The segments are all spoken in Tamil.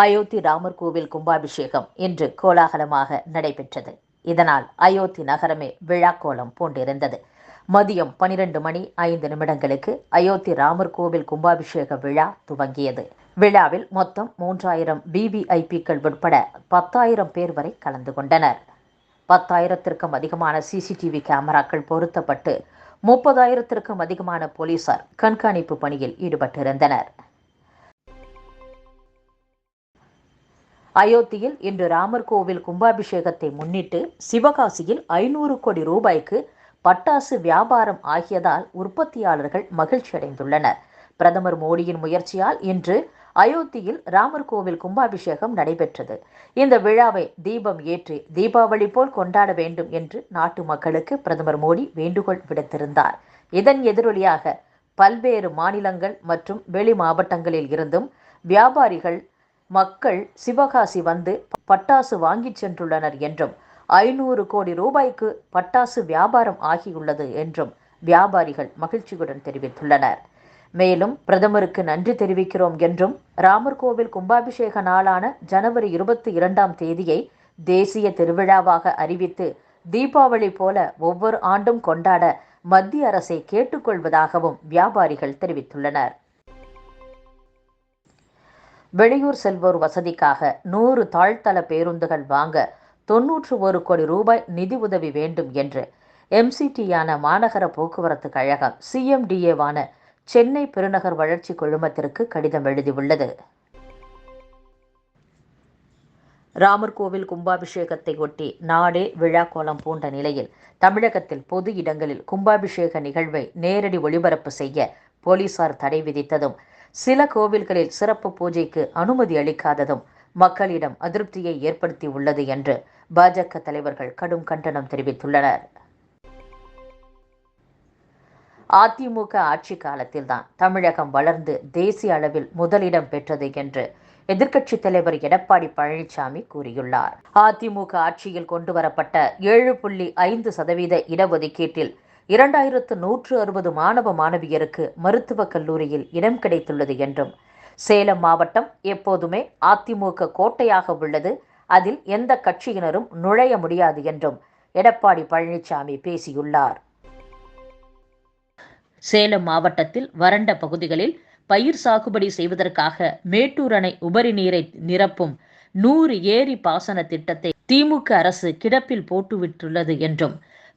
அயோத்தி ராமர் கோவில் கும்பாபிஷேகம் இன்று கோலாகலமாக நடைபெற்றது. இதனால் அயோத்தி நகரமே விழாக்கோலம் பூண்டிருந்தது. மதியம் பனிரெண்டு மணி ஐந்து நிமிடங்களுக்கு அயோத்தி ராமர் கோவில் கும்பாபிஷேக விழா துவங்கியது. விழாவில் மொத்தம் மூன்றாயிரம் பிபிஐபிக்கள் உட்பட பத்தாயிரம் பேர் வரை கலந்து கொண்டனர். பத்தாயிரத்திற்கும் அதிகமான சிசிடிவி கேமராக்கள் பொருத்தப்பட்டு முப்பதாயிரத்திற்கும் அதிகமான போலீசார் கண்காணிப்பு பணியில் ஈடுபட்டிருந்தனர். அயோத்தியில் இன்று ராமர் கோவில் கும்பாபிஷேகத்தை முன்னிட்டு சிவகாசியில் ஐநூறு கோடி ரூபாய்க்கு பட்டாசு வியாபாரம் ஆகியதால் உற்பத்தியாளர்கள் மகிழ்ச்சி அடைந்துள்ளனர். பிரதமர் மோடியின் முயற்சியால் இன்று அயோத்தியில் ராமர் கோவில் கும்பாபிஷேகம் நடைபெற்றது. இந்த விழாவை தீபம் ஏற்றி தீபாவளி போல் கொண்டாட வேண்டும் என்று நாட்டு மக்களுக்கு பிரதமர் மோடி வேண்டுகோள் விடுத்திருந்தார். இதன் எதிரொலியாக பல்வேறு மாநிலங்கள் மற்றும் வெளி மாவட்டங்களில் இருந்தும் வியாபாரிகள் மக்கள் சிவகாசி வந்து பட்டாசு வாங்கிச் சென்றுள்ளனர் என்றும் ஐநூறு கோடி ரூபாய்க்கு பட்டாசு வியாபாரம் ஆகியுள்ளது என்றும் வியாபாரிகள் மகிழ்ச்சியுடன் தெரிவித்துள்ளனர். மேலும் பிரதமருக்கு நன்றி தெரிவிக்கிறோம் என்றும் ராமர் கோவில் கும்பாபிஷேக நாளான ஜனவரி இருபத்தி இரண்டாம் தேதியை தேசிய திருவிழாவாக அறிவித்து தீபாவளி போல ஒவ்வொரு ஆண்டும் கொண்டாட மத்திய அரசை கேட்டுக்கொள்வதாகவும் வியாபாரிகள் தெரிவித்துள்ளனர். வெளியூர் செல்வோர் வசதிக்காக நூறு தாழ்த்தள பேருந்துகள் வாங்க தொன்னூற்று ஒரு கோடி ரூபாய் நிதி உதவி வேண்டும் என்று எம்சிடியான மாநகர போக்குவரத்து கழகம் சிஎம்டிஏவான சென்னை பெருநகர் வளர்ச்சி குழுமத்திற்கு கடிதம் எழுதியுள்ளது. ராமர் கோவில் கும்பாபிஷேகத்தை ஒட்டி நாடே விழா கோலம் பூண்ட நிலையில் தமிழகத்தில் பொது இடங்களில் கும்பாபிஷேக நிகழ்வை நேரடி ஒளிபரப்பு செய்ய போலீசார் தடை விதித்ததும் சில கோவில்களில் சிறப்பு பூஜைக்கு அனுமதி அளிக்காததும் மக்களிடம் அதிருப்தியை ஏற்படுத்தி உள்ளது என்று பாஜக தலைவர்கள் கடும் கண்டனம் தெரிவித்துள்ளனர். அதிமுக ஆட்சி காலத்தில்தான் தமிழகம் வளர்ந்து தேசிய அளவில் முதலிடம் பெற்றது என்று எதிர்க்கட்சித் தலைவர் எடப்பாடி பழனிசாமி கூறியுள்ளார். அதிமுக ஆட்சியில் கொண்டு வரப்பட்ட ஏழு புள்ளி ஐந்து சதவீத இடஒதுக்கீட்டில் இரண்டாயிரத்து நூற்று அறுபது மாணவ மாணவியருக்கு மருத்துவக் கல்லூரியில் இடம் கிடைத்துள்ளது என்றும். சேலம் மாவட்டம் எப்போதுமே அதிமுக கோட்டையாக உள்ளது. அதில் எந்த கட்சியினரும் நுழைய முடியாது என்றும் எடப்பாடி பழனிசாமி பேசியுள்ளார். சேலம் மாவட்டத்தில் வறண்ட பகுதிகளில் பயிர் சாகுபடி செய்வதற்காக மேட்டூர் அணை உபரி நீரை நிரப்பும் நூறு ஏரி பாசன திட்டத்தை திமுக அரசு கிடப்பில் போட்டுவிட்டுள்ளது என்றும்.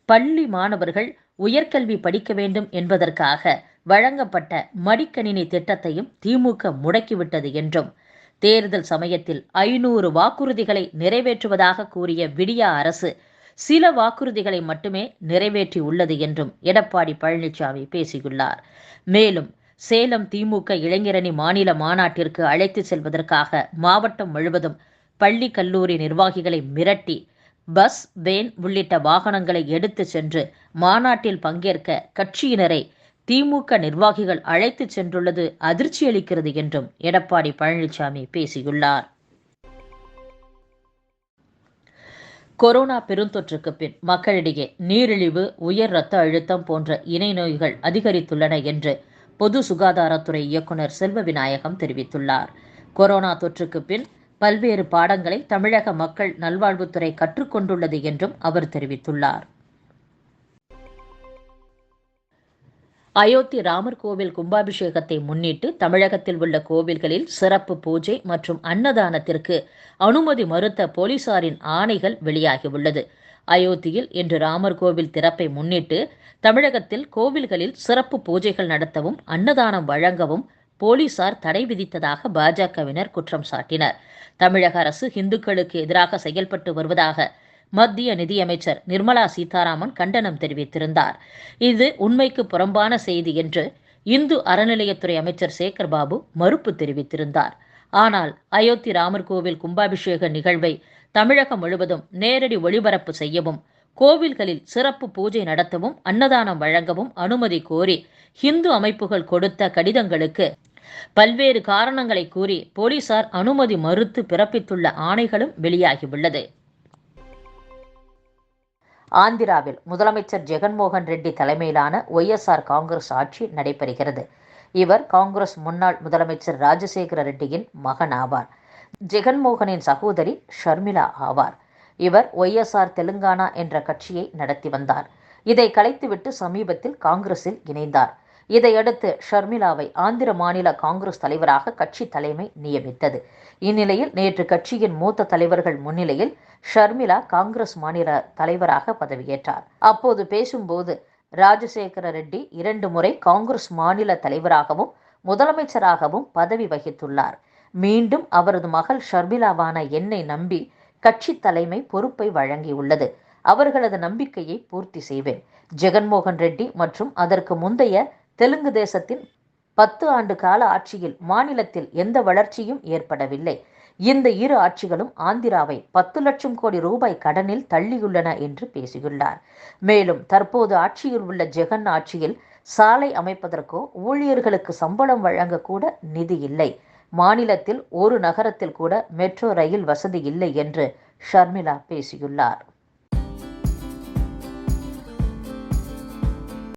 பள்ளி மாணவர்கள் உயர்கல்வி படிக்க வேண்டும் என்பதற்காக வழங்கப்பட்ட மடிக்கணினி திட்டத்தையும் திமுக முடக்கிவிட்டது என்றும் தேர்தல் சமயத்தில் ஐநூறு வாக்குறுதிகளை நிறைவேற்றுவதாக கூறிய விடியா அரசு சில வாக்குறுதிகளை மட்டுமே நிறைவேற்றி உள்ளது என்றும் எடப்பாடி பழனிசாமி பேசியுள்ளார். மேலும் சேலம் திமுக இளைஞரணி மாநில மாநாட்டிற்கு அழைத்து செல்வதற்காக மாவட்டம் முழுவதும் பள்ளி கல்லூரி நிர்வாகிகளை மிரட்டி பஸ் வேன் உள்ளிட்ட வாகனங்களை எடுத்து சென்று மாநாட்டில் பங்கேற்க கட்சியினரை திமுக நிர்வாகிகள் அழைத்து சென்றுள்ளது அதிர்ச்சியளிக்கிறது என்றும் எடப்பாடி பழனிசாமி பேசியுள்ளார். கொரோனா பெருந்தொற்றுக்கு பின் மக்களிடையே நீரிழிவு உயர் இரத்த அழுத்தம் போன்ற இணை நோய்கள் அதிகரித்துள்ளன என்று பொது சுகாதாரத்துறை இயக்குனர் செல்வ விநாயகம் தெரிவித்துள்ளார். கொரோனா தொற்றுக்கு பின் பல்வேறு பாடங்களை தமிழக மக்கள் நல்வாழ்வுத்துறை கற்றுக்கொண்டுள்ளது என்றும் அவர் தெரிவித்துள்ளார். அயோத்தி ராமர் கோவில் கும்பாபிஷேகத்தை முன்னிட்டு தமிழகத்தில் உள்ள கோவில்களில் சிறப்பு பூஜை மற்றும் அன்னதானத்திற்கு அனுமதி மறுத்த போலீசாரின் ஆணைகள் வெளியாகியுள்ளது. அயோத்தியில் இன்று ராமர் கோவில் திறப்பை முன்னிட்டு தமிழகத்தில் கோவில்களில் சிறப்பு பூஜைகள் நடத்தவும் அன்னதானம் வழங்கவும் போலீசார் தடை விதித்ததாக பாஜகவினர் குற்றம் சாட்டினர். தமிழக அரசு இந்துக்களுக்கு எதிராக செயல்பட்டு வருவதாக மத்திய நிதியமைச்சர் நிர்மலா சீதாராமன் கண்டனம் தெரிவித்திருந்தார். இது உண்மைக்கு புறம்பான செய்தி என்று இந்து அறநிலையத்துறை அமைச்சர் சேகர் பாபு மறுப்பு தெரிவித்திருந்தார். ஆனால் அயோத்தி ராமர் கோவில் கும்பாபிஷேக நிகழ்வை தமிழகம் முழுவதும் நேரடி ஒளிபரப்பு செய்யவும் கோவில்களில் சிறப்பு பூஜை நடத்தவும் அன்னதானம் வழங்கவும் அனுமதி கோரி இந்து அமைப்புகள் கொடுத்த கடிதங்களுக்கு பல்வேறு காரணங்களை கூறி போலீசார் அனுமதி மறுத்து பிறப்பித்துள்ள ஆணைகளும் வெளியாகியுள்ளது. ஆந்திராவில் முதலமைச்சர் ஜெகன்மோகன் ரெட்டி தலைமையிலான ஒய்எஸ்ஆர் காங்கிரஸ் ஆட்சி நடைபெறுகிறது. இவர் காங்கிரஸ் முன்னாள் முதலமைச்சர் ராஜசேகர ரெட்டியின் மகன் ஆவார். ஜெகன்மோகனின் சகோதரி ஷர்மிளா ஆவார். இவர் ஒய்எஸ்ஆர் தெலுங்கானா என்ற கட்சியை நடத்தி வந்தார். இதை கலைத்துவிட்டு சமீபத்தில் காங்கிரஸில் இணைந்தார். இதையடுத்து ஷர்மிளாவை ஆந்திர மாநில காங்கிரஸ் தலைவராக கட்சி தலைமை நியமித்தது. இந்நிலையில் நேற்று கட்சியின் மூத்த தலைவர்கள் முன்னிலையில் ஷர்மிளா காங்கிரஸ் மாநில தலைவராக பதவியேற்றார். அப்போது பேசும்போது ராஜசேகர ரெட்டி இரண்டு முறை காங்கிரஸ் மாநில தலைவராகவும் முதலமைச்சராகவும் பதவி வகித்துள்ளார். மீண்டும் அவரது மகள் ஷர்மிளாவான என்னை நம்பி கட்சி தலைமை பொறுப்பை வழங்கியுள்ளது. அவர்களது நம்பிக்கையை பூர்த்தி செய்வேன். ஜெகன்மோகன் ரெட்டி மற்றும் அதற்கு முந்தைய தெலுங்கு தேசத்தின் பத்து ஆண்டு கால ஆட்சியில் மாநிலத்தில் எந்த வளர்ச்சியும் ஏற்படவில்லை. இந்த இரு ஆட்சிகளும் ஆந்திராவை பத்து லட்சம் கோடி ரூபாய் கடனில் தள்ளியுள்ளன என்று பேசியுள்ளார். மேலும் தற்போது ஆட்சியில் உள்ள ஜெகன் ஆட்சியில் சாலை அமைப்பதற்கோ ஊழியர்களுக்கு சம்பளம் வழங்க கூட நிதி இல்லை. மாநிலத்தில் ஒரு நகரத்தில் கூட மெட்ரோ ரயில் வசதி இல்லை என்று ஷர்மிளா பேசியுள்ளார்.